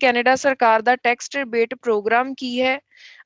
Canada ਸਰਕਾਰ ਦਾ tax rebate program ਕੀ ਹੈ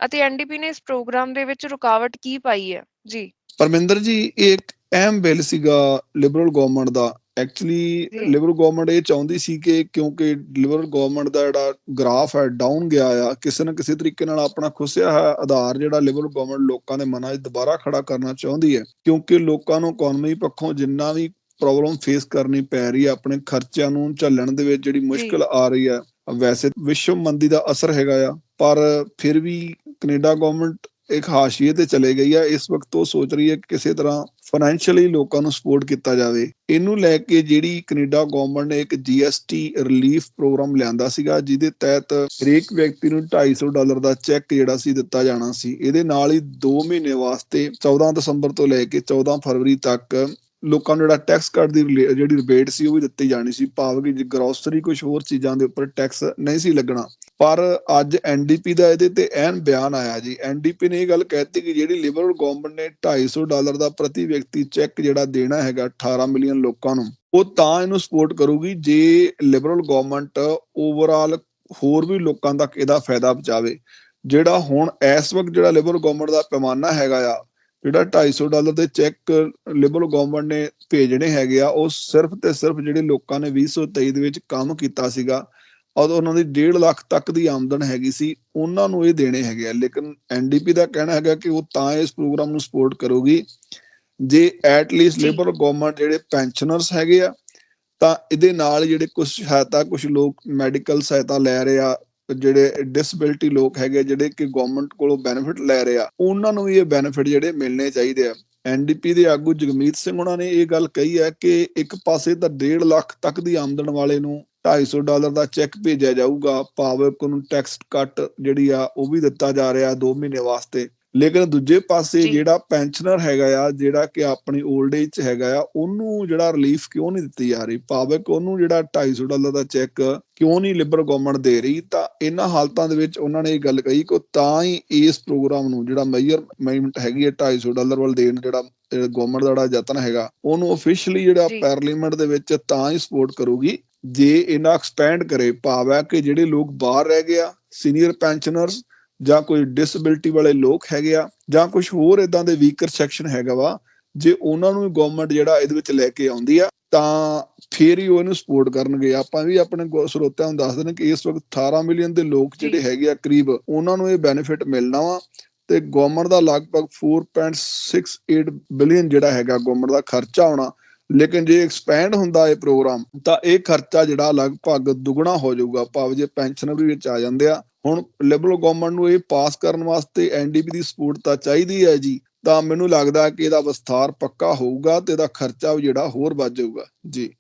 ਅਤੇ ਐਨਡੀਪੀ ਨੇ ਇਸ ਪ੍ਰੋਗਰਾਮ ਦੇ ਵਿੱਚ ਰੁਕਾਵਟ ਕੀ ਪਾਈ ਹੈ? ਜੀ। ਪਰਮਿੰਦਰ ਜੀ ਇਹ ਇੱਕ ਅਹਿਮ ਬਿੱਲ ਸੀਗਾ ਲਿਬਰਲ ਗਵਰਨਮੈਂਟ ਦਾ। ਐਕਚੁਅਲੀ। ਲਿਬਰਲ ਗਵਰਨਮੈਂਟ ਇਹ ਚਾਹੁੰਦੀ ਸੀ ਕਿ ਕਿਉਂਕਿ ਲਿਬਰਲ ਗਵਰਨਮੈਂਟ ਦਾ ਜਿਹੜਾ ਗ੍ਰਾਫ ਹੈ ਡਾਊਨ ਗਿਆ ਆ ਕਿਸੇ ਨਾ ਕਿਸੇ ਤਰੀਕੇ ਨਾਲ ਆਪਣਾ ਖੁੱਸਿਆ ਹੋਇਆ ਆਧਾਰ ਜਿਹੜਾ ਲਿਬਰਲ ਗਵਰਨਮੈਂਟ ਲੋਕਾਂ ਦੇ ਮਨਾਂ 'ਚ ਦੁਬਾਰਾ ਖੜਾ ਕਰਨਾ ਚਾਹੁੰਦੀ ਹੈ। ਕਿਉਂਕਿ ਲੋਕਾਂ ਨੂੰ ਇਕਨੋਮੀ ਪੱਖੋਂ ਜਿੰਨਾ ਵੀ ਪ੍ਰੋਬਲਮ ਫੇਸ ਕਰਨੀ ਪੈ ਰਹੀ ਹੈ ਆਪਣੇ ਖਰਚਿਆਂ ਨੂੰ ਝੱਲਣ ਦੇ ਵਿੱਚ ਜਿਹੜੀ ਮੁਸ਼ਕਲ ਆ ਰਹੀ ਹੈ ਵੈਸੇ ਵਿਸ਼ਵ ਮੰਦੀ ਦਾ ਅਸਰ ਹੈਗਾ ਆ, ਪਰ ਫਿਰ ਵੀ ਕੈਨੇਡਾ ਗਵਰਨਮੈਂਟ ਇੱਕ ਹਾਸ਼ੀਏ ਤੇ ਚਲੇ ਗਈ ਹੈ ਇਸ ਵਕਤ ਉਹ ਸੋਚ ਰਹੀ ਹੈ ਕਿ ਕਿਸੇ ਤਰ੍ਹਾਂ ਫਾਈਨੈਂਸ਼ੀਅਲੀ ਲੋਕਾਂ ਨੂੰ ਸਪੋਰਟ ਕੀਤਾ ਜਾਵੇ। ਇਹਨੂੰ ਲੈ ਕੇ ਜਿਹੜੀ ਕੈਨੇਡਾ ਗਵਰਨਮੈਂਟ ਨੇ ਇੱਕ GST ਰਿਲੀਫ ਪ੍ਰੋਗਰਾਮ ਲਿਆਂਦਾ ਸੀਗਾ, ਜਿਹਦੇ ਤਹਿਤ ਹਰੇਕ ਵਿਅਕਤੀ ਨੂੰ 250 ਡਾਲਰ ਦਾ ਚੈੱਕ ਜਿਹੜਾ ਸੀ ਦਿੱਤਾ ਜਾਣਾ ਸੀ। ਇਹਦੇ ਨਾਲ ਹੀ 2 ਮਹੀਨੇ ਵਾਸਤੇ 14 ਦਸੰਬਰ ਤੋਂ ਲੈ ਕੇ 14 ਫਰਵਰੀ ਤੱਕ ਲੋਕਾਂ ਨੂੰ ਜਿਹੜਾ ਟੈਕਸ ਕੱਟ ਦੀ ਰਿਲੇ- ਜਿਹੜੀ ਰਿਬੇਟ ਸੀ ਉਹ ਵੀ ਦਿੱਤੀ ਜਾਣੀ ਸੀ, ਭਾਵ ਕਿ ਗਰੋਸਰੀ ਕੁਝ ਹੋਰ ਚੀਜ਼ਾਂ ਦੇ ਉੱਪਰ ਟੈਕਸ ਨਹੀਂ ਸੀ ਲੱਗਣਾ। ਪਰ ਅੱਜ ਐਨਡੀਪੀ ਦਾ ਇਹਦੇ ਤੇ ਐਨ ਬਿਆਨ ਆਇਆ ਜੀ। ਐਨਡੀਪੀ ਨੇ ਇਹ ਗੱਲ ਕਹਿਤੀ ਕਿ ਜਿਹੜੀ ਲਿਬਰਲ ਗਵਰਨਮੈਂਟ ਨੇ 250 ਡਾਲਰ ਦਾ ਪ੍ਰਤੀ ਵਿਅਕਤੀ ਚੈੱਕ ਜਿਹੜਾ ਦੇਣਾ ਹੈਗਾ 18 ਮਿਲੀਅਨ ਲੋਕਾਂ ਨੂੰ, ਉਹ ਤਾਂ ਇਹਨੂੰ ਸਪੋਰਟ ਕਰੂਗੀ ਜੇ ਲਿਬਰਲ ਗਵਰਨਮੈਂਟ ਓਵਰਆਲ ਹੋਰ ਵੀ ਲੋਕਾਂ ਤੱਕ ਇਹਦਾ ਫਾਇਦਾ ਪਹੁੰਚਾਵੇ। ਜਿਹੜਾ ਹੁਣ ਇਸ ਵਕਤ ਜਿਹੜਾ ਲਿਬਰਲ ਗਵਰਨਮੈਂਟ ਦਾ ਪੈਮਾਨਾ ਹੈਗਾ ਆ ਜਿਹੜਾ 250 ਡਾਲਰ ਦੇ ਚੈੱਕ ਲਿਬਰਲ ਗਵਰਨਮੈਂਟ ਨੇ ਭੇਜਣੇ ਹੈਗੇ ਆ ਉਹ ਸਿਰਫ ਤੇ ਸਿਰਫ ਜਿਹੜੇ ਲੋਕਾਂ ਨੇ 2023 ਦੇ ਵਿੱਚ ਕੰਮ ਕੀਤਾ ਸੀਗਾ ਔਰ ਉਹਨਾਂ ਦੀ 1.5 ਲੱਖ ਤੱਕ ਦੀ ਆਮਦਨ ਹੈਗੀ ਸੀ ਉਹਨਾਂ ਨੂੰ ਇਹ ਦੇਣੇ ਹੈਗੇ ਆ ਲੇਕਿਨ ਐਨਡੀਪੀ ਦਾ ਕਹਿਣਾ ਹੈਗਾ ਕਿ ਉਹ ਤਾਂ ਇਸ ਪ੍ਰੋਗਰਾਮ ਨੂੰ ਸਪੋਰਟ ਕਰੂਗੀ ਜੇ ਐਟ ਲੀਸਟ ਜੀ। ਲਿਬਰਲ ਗਵਰਨਮੈਂਟ ਜਿਹੜੇ ਪੈਨਸ਼ਨਰਸ ਹੈਗੇ ਆ ਤਾਂ ਇਹਦੇ ਨਾਲ ਜਿਹੜੇ ਕੁਝ ਸਹਾਇਤਾ ਕੁਝ ਲੋਕ ਮੈਡੀਕਲ ਸਹਾਇਤਾ ਲੈ ਰਹੇ ਆ ਜਿਹੜੇ ਡਿਸੇਬਿਲਟੀ ਲੋਕ ਹੈਗੇ ਜਿਹੜੇ ਕਿ ਗਵਰਨਮੈਂਟ ਕੋਲੋਂ ਬੈਨੀਫਿਟ ਲੈ ਰਹੇ ਆ, ਉਹਨਾਂ ਨੂੰ ਵੀ ਇਹ ਬੈਨੀਫਿਟ ਜਿਹੜੇ ਮਿਲਣੇ ਚਾਹੀਦੇ ਆ। ਐਨਡੀਪੀ ਦੇ ਆਗੂ ਜਗਮੀਤ ਸਿੰਘ ਉਹਨਾਂ ਨੇ ਇਹ ਗੱਲ ਕਹੀ ਹੈ ਕਿ ਇੱਕ ਪਾਸੇ ਤਾਂ 1.5 ਲੱਖ ਤੱਕ ਦੀ ਆਮਦਨ ਵਾਲੇ ਨੂੰ 250 ਡਾਲਰ ਦਾ ਚੈੱਕ ਭੇਜਿਆ ਜਾਊਗਾ, ਭਾਵੇਂ ਉਹਨੂੰ ਟੈਕਸ ਕੱਟ ਜਿਹੜੀ ਆ ਉਹ ਵੀ ਦਿੱਤਾ ਜਾ ਰਿਹਾ 2 ਮਹੀਨੇ ਵਾਸਤੇ। ਲੇਕਿਨ ਦੂਜੇ ਪਾਸੇ। ਜਿਹੜਾ ਪੈਨਸ਼ਨਰ ਹੈਗਾ ਆ ਜਿਹੜਾ ਕਿ ਆਪਣੀ 올ਡ ਏਜ ਚ ਹੈਗਾ ਆ ਉਹਨੂੰ ਜਿਹੜਾ ਰਿਲੀਫ ਕਿਉਂ ਨਹੀਂ ਦਿੱਤੀ ਜਾ ਰਹੀ ਭਾਵੇਂ ਕਿ ਉਹਨੂੰ ਜਿਹੜਾ 250 ਡਾਲਰ ਦਾ ਚੈੱਕ ਕਿਉਂ ਨਹੀਂ ਲਿਬਰਲ ਗਵਰਨਮੈਂਟ ਦੇ ਰਹੀ ਤਾਂ ਇਹਨਾਂ ਹਾਲਤਾਂ ਦੇ ਵਿੱਚ ਉਹਨਾਂ ਨੇ ਇਹ ਗੱਲ ਕਹੀ ਕਿ ਤਾਂ ਹੀ ਇਸ ਪ੍ਰੋਗਰਾਮ ਨੂੰ ਜਿਹੜਾ ਮੈਜ਼ਰਮੈਂਟ ਹੈਗੀ ਹੈ 250 ਡਾਲਰ ਵੱਲ ਦੇਣ ਜਿਹੜਾ ਗਵਰਨਮੈਂਟ ਦਾ ਜਿਹੜਾ ਯਤਨ ਹੈਗਾ ਉਹਨੂੰ ਅਫੀਸ਼ੀਅਲੀ ਜਿਹੜਾ। ਪਾਰਲੀਮੈਂਟ ਦੇ ਵਿੱਚ ਤਾਂ ਹੀ ਸਪੋਰਟ ਕਰੂਗੀ ਜੇ ਇਹਨਾਂ ਐਕਸਪੈਂਡ ਕਰੇ ਭਾਵ ਹੈ ਕਿ ਜਿਹੜੇ ਲੋਕ ਬਾਹਰ ਰਹਿ ਗਏ ਆ ਸੀਨੀਅਰ ਪੈਨਸ਼ਨਰਸ ਜਾਂ ਕੋਈ ਡਿਸੇਬਿਲਟੀ ਵਾਲੇ ਲੋਕ ਹੈਗੇ ਆ ਜਾਂ ਕੁਝ ਹੋਰ ਇਦਾਂ ਦੇ ਵੀਕਰ ਸੈਕਸ਼ਨ ਹੈਗਾ ਵਾ ਜੇ ਉਹਨਾਂ ਨੂੰ ਗਵਰਨਮੈਂਟ ਜਿਹੜਾ ਇਹਦੇ ਵਿੱਚ ਲੈ ਕੇ ਆਉਂਦੀ ਆ ਤਾਂ ਫੇਰ ਹੀ ਉਹ ਇਹਨੂੰ ਸਪੋਰਟ ਕਰਨਗੇ। ਆਪਾਂ ਵੀ ਆਪਣੇ ਸਰੋਤਿਆਂ ਨੂੰ ਦੱਸ ਦੇਣਾ ਕਿ ਇਸ ਵਕਤ 18 ਮਿਲੀਅਨ ਦੇ ਲੋਕ। ਜਿਹੜੇ ਹੈਗੇ ਆ ਕਰੀਬ ਉਹਨਾਂ ਨੂੰ ਇਹ ਬੈਨੀਫਿਟ ਮਿਲਣਾ ਵਾ। ਤੇ ਗਵਰਨਮੈਂਟ ਦਾ ਲਗਭਗ 4.68 ਬਿਲੀਅਨ ਜਿਹੜਾ ਹੈਗਾ ਗਵਰਨਮੈਂਟ ਦਾ ਖਰਚਾ ਹੋਣਾ ਲੇਕਿਨ ਜੇ ਐਕਸਪੈਂਡ ਹੁੰਦਾ ਇਹ ਪ੍ਰੋਗਰਾਮ ਤਾਂ ਇਹ ਖਰਚਾ ਜਿਹੜਾ ਲਗਭਗ ਦੁੱਗਣਾ ਹੋ ਜਾਊਗਾ। ਭਾਵੇਂ ਜੇ ਪੈਨਸ਼ਨਰ ਵੀ ਵਿੱਚ ਆ ਜਾਂਦੇ ਆ ਹੁਣ ਲਿਬਰਲ ਗਵਰਨਮੈਂਟ ਨੂੰ ਇਹ ਪਾਸ ਕਰਨ ਵਾਸਤੇ ਐਨਡੀਪੀ ਦੀ ਸਪੋਰਟ ਤਾਂ ਚਾਹੀਦੀ ਹੈ ਜੀ, ਤਾਂ ਮੈਨੂੰ ਲੱਗਦਾ ਕਿ ਇਹਦਾ ਵਿਸਥਾਰ ਪੱਕਾ ਹੋਊਗਾ ਤੇ ਇਹਦਾ ਖਰਚਾ ਵੀ ਜਿਹੜਾ ਹੋਰ ਵੱਧ ਜਾਊਗਾ, ਜੀ।